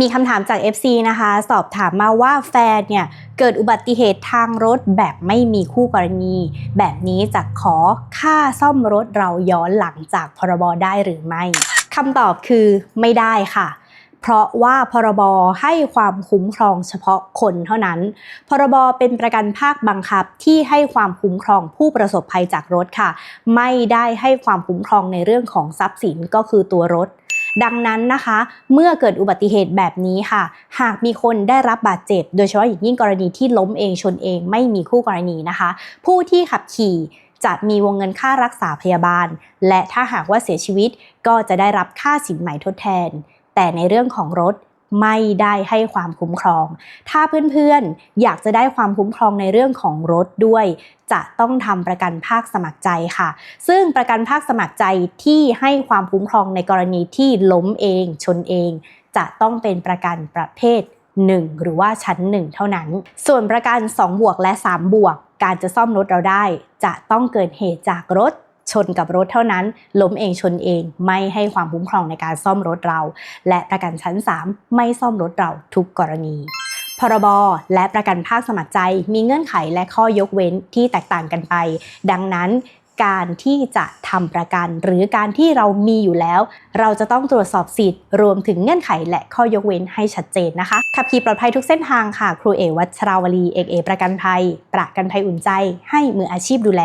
มีคำถามจาก FC นะคะ สอบถามมาว่าแฟนเนี่ย เกิดอุบัติเหตุทางรถแบบไม่มีคู่กรณี แบบนี้จะขอค่าซ่อมรถเราย้อนหลังจากพรบได้หรือไม่คำตอบคือไม่ได้ค่ะเพราะว่าพรบให้ความคุ้มครองเฉพาะคนเท่านั้น พรบเป็นประกันภาคบังคับที่ให้ความคุ้มครองผู้ประสบภัยจากรถค่ะ ไม่ได้ให้ความคุ้มครองในเรื่องของทรัพย์สินก็คือตัวรถ ดังนั้นนะคะ เมื่อเกิดอุบัติเหตุแบบนี้ค่ะ หากมีคนได้รับบาดเจ็บ โดยเฉพาะอย่างยิ่งกรณีที่ล้มเองชนเองไม่มีคู่กรณีนะคะ ผู้ที่ขับขี่จะมีวงเงินค่ารักษาพยาบาล และถ้าหากว่าเสียชีวิตก็จะได้รับค่าสินใหม่ทดแทน แต่ในเรื่องของรถ ไม่ได้ให้ความคุ้มครอง ถ้าเพื่อนๆ อยากจะได้ความคุ้มครองในเรื่องของรถด้วย จะต้องทำประกันภาคสมัครใจค่ะ ซึ่งประกันภาคสมัครใจที่ให้ความคุ้มครองในกรณีที่ล้มเอง ชนเอง จะต้องเป็นประกันประเภท 1 หรือว่าชั้น 1 เท่านั้น ส่วนประกัน 2 บวกและ 3 บวก การจะซ่อมรถเราได้ จะต้องเกิดเหตุจากรถ ชนกับรถเท่านั้น ล้มเองชนเองไม่ให้ความคุ้มครองในการซ่อมรถเรา และประกันชั้น 3 ไม่ซ่อมรถเราทุกกรณีพรบและประกันภาคสมัครใจมีเงื่อนไขและข้อยกเว้นที่แตกต่างกันไป ดังนั้นการที่จะทำประกัน หรือการที่เรามีอยู่แล้ว เราจะต้องตรวจสอบสิทธิ์ รวมถึงเงื่อนไขและข้อยกเว้นให้ชัดเจนนะคะ ขับขี่ปลอดภัยทุกเส้นทางค่ะ ครูเอวัชราวลีเอกเอประกันภัย ประกันภัยอุ่นใจ ให้มืออาชีพดูแล